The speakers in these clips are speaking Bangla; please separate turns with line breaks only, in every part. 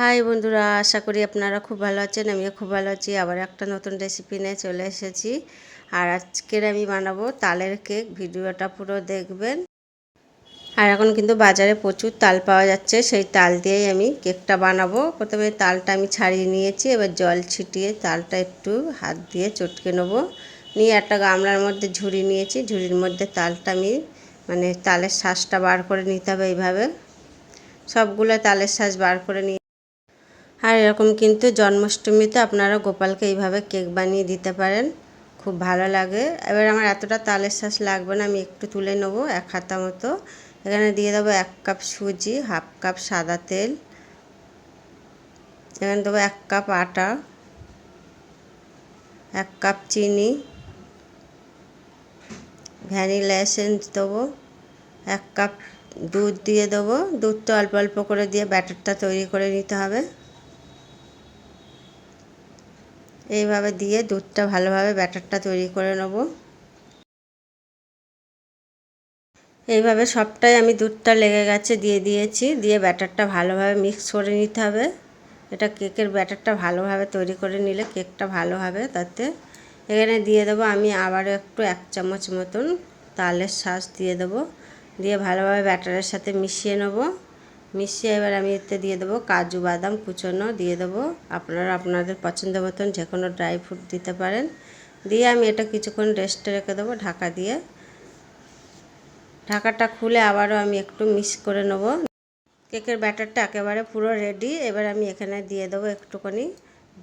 হাই বন্ধুরা, আশা করি আপনারা খুব ভালো আছেন, আমিও খুব ভালো আছি। আবার একটা নতুন রেসিপি নিয়ে চলে এসেছি। আর আজকের আমি বানাবো তালের কেক, ভিডিওটা পুরো দেখবেন। আর এখন কিন্তু বাজারে প্রচুর তাল পাওয়া যাচ্ছে, সেই তাল দিয়েই আমি কেকটা বানাবো। প্রথমে তালটা আমি ছাড়িয়ে নিয়েছি, এবার জল ছিটিয়ে তালটা একটু হাত দিয়ে চটকে নেব। নিয়ে একটা গামলার মধ্যে ঝুড়ি নিয়েছি, ঝুড়ির মধ্যে তালটা আমি মানে তালের শ্বাসটা বার করে নিতে হবে এইভাবে। সবগুলো তালের শ্বাস বার করে নিয়ে আর এরকম কিন্তু জন্মাষ্টমীতে আপনারা গোপালকে এইভাবে কেক বানিয়ে দিতে পারেন। খুব ভালো লাগে। এবার আমার এতটা তালের শ্বাস লাগবে না, আমি একটু তুলে নেব এক হাতা মতো। এখানে দিয়ে দেবো এক কাপ সুজি, হাফ কাপ সাদা তেল। এখানে দেবো এক কাপ আটা, এক কাপ চিনি। ভ্যানিলা এসেন্স দেবো। এক কাপ দুধ দিয়ে দেবো। দুধটা অল্প অল্প করে দিয়ে ব্যাটারটা তৈরি করে নিতে হবে। এইভাবে দিয়ে দুধটা ভালোভাবে ব্যাটারটা তৈরি করে নেব। এইভাবে সবটাই আমি দুধটা লেগে গেছে দিয়ে দিয়েছি, দিয়ে ব্যাটারটা ভালোভাবে মিক্স করে নিতে হবে। এটা কেকের ব্যাটারটা ভালোভাবে তৈরি করে নিলে কেকটা ভালো হবে তাতে। এখানে দিয়ে দেবো আমি আবারও একটু এক চামচ মতন তালের শ্বাস দিয়ে দেবো। দিয়ে ভালোভাবে ব্যাটারের সাথে মিশিয়ে নেব। মিশিয়ে এবার আমি এতে দিয়ে দেবো কাজু, বাদাম, কুচনো দিয়ে দেবো। আপনারা আপনাদের পছন্দ মতন যে কোনো ড্রাই ফ্রুট দিতে পারেন। দিয়ে আমি এটা কিছুক্ষণ রেস্টে রেখে দেবো ঢাকা দিয়ে। ঢাকাটা খুলে আবারও আমি একটু মিক্স করে নেব। কেকের ব্যাটারটা একেবারে পুরো রেডি এবার আমি এখানে দিয়ে দেবো একটুখানি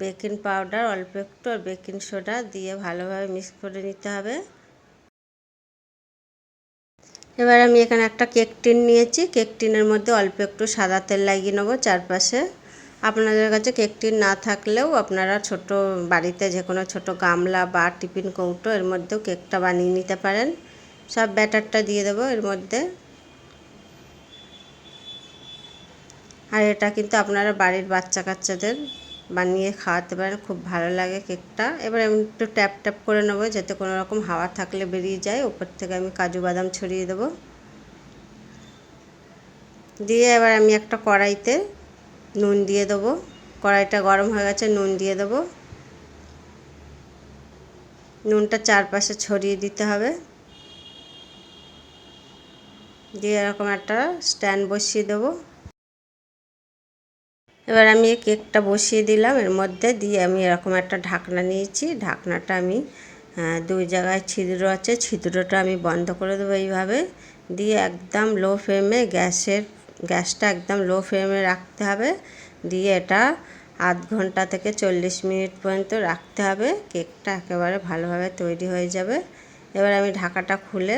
বেকিং পাউডার অল্প একটু, আর বেকিং সোডা দিয়ে ভালোভাবে মিক্স করে নিতে হবে। এবার আমি এখানে একটা কেক টিন নিয়েছি। কেক টিনের মধ্যে অল্প একটু সাদা তেল লাগিয়ে নেব চারপাশে। আপনাদের কাছে কেক টিন না থাকলেও আপনারা ছোট বাড়িতে যে কোনো ছোটো গামলা বা টিফিন কৌটো এর মধ্যেও কেকটা বানিয়ে নিতে পারেন। সব ব্যাটারটা দিয়ে দেবো এর মধ্যে। আর এটা কিন্তু আপনারা বাড়ির বাচ্চা কাচ্চাদের বানিয়ে খাওয়াতে পারেন, খুব ভালো লাগে কেকটা। এবার আমি একটু ট্যাপ ট্যাপ করে নেব যাতে কোনো রকম হাওয়া থাকলে বেরিয়ে যায়। উপর থেকে আমি কাজু বাদাম ছড়িয়ে দেবো। দিয়ে এবার আমি একটা কড়াইতে নুন দিয়ে দেবো। কড়াইটা গরম হয়ে গেছে, নুন দিয়ে দেবো। নুনটা চারপাশে ছড়িয়ে দিতে হবে। দিয়ে এরকম একটা স্ট্যান্ড বসিয়ে দেবো। এবার আমি কেকটা বসিয়ে দিলাম। এর মধ্যে দিয়ে আমি এরকম একটা ঢাকনা নিয়েছি। ঢাকনাটা আমি দুই জায়গায় ছিদ্র আছে। ছিদ্রটা আমি বন্ধ করে দেবো এইভাবে। দিয়ে একদম লো ফ্লেমে গ্যাসের, গ্যাসটা একদম লো ফ্লেমে রাখতে হবে। দিয়ে এটা আধ ঘণ্টা থেকে চল্লিশ মিনিট পর্যন্ত রাখতে হবে। কেকটা একেবারে ভালোভাবে তৈরি হয়ে যাবে। এবার আমি ঢাকাটা খুলে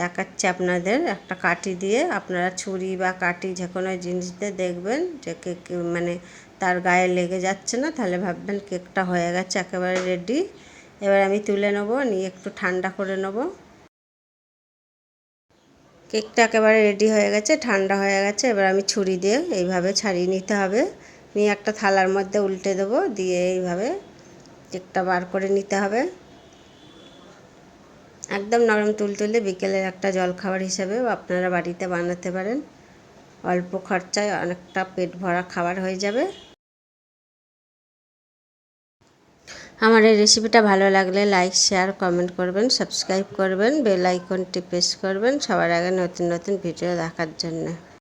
দেখাচ্ছি আপনাদের একটা কাঠি দিয়ে। আপনারা ছুরি বা কাঠি যে কোনো জিনিস দিয়ে দেখবেন যে কেক মানে তার গায়ে লেগে যাচ্ছে না, তাহলে ভাববেন কেকটা হয়ে গেছে, একেবারে রেডি এবার আমি তুলে নেব, নিয়ে একটু ঠান্ডা করে নেব। কেকটা একেবারে রেডি হয়ে গেছে, ঠান্ডা হয়ে গেছে। এবার আমি ছুরি দিয়ে এইভাবে ছাড়িয়ে নিতে হবে। নিয়ে একটা থালার মধ্যে উল্টে দেবো, দিয়ে এইভাবে কেকটা বার করে নিতে হবে। একদম নরম তুলতুলে বিকেলের একটা জলখাবার হিসাবেও আপনারা বাড়িতে বানাতে পারেন। অল্প খরচায় অনেকটা পেট ভরা খাবার হয়ে যাবে। আমার এই রেসিপিটা ভালো লাগলে লাইক শেয়ার কমেন্ট করবেন সাবস্ক্রাইব করবেন বেল আইকনটি প্রেস করবেন সবার আগে নতুন নতুন ভিডিও দেখার জন্য।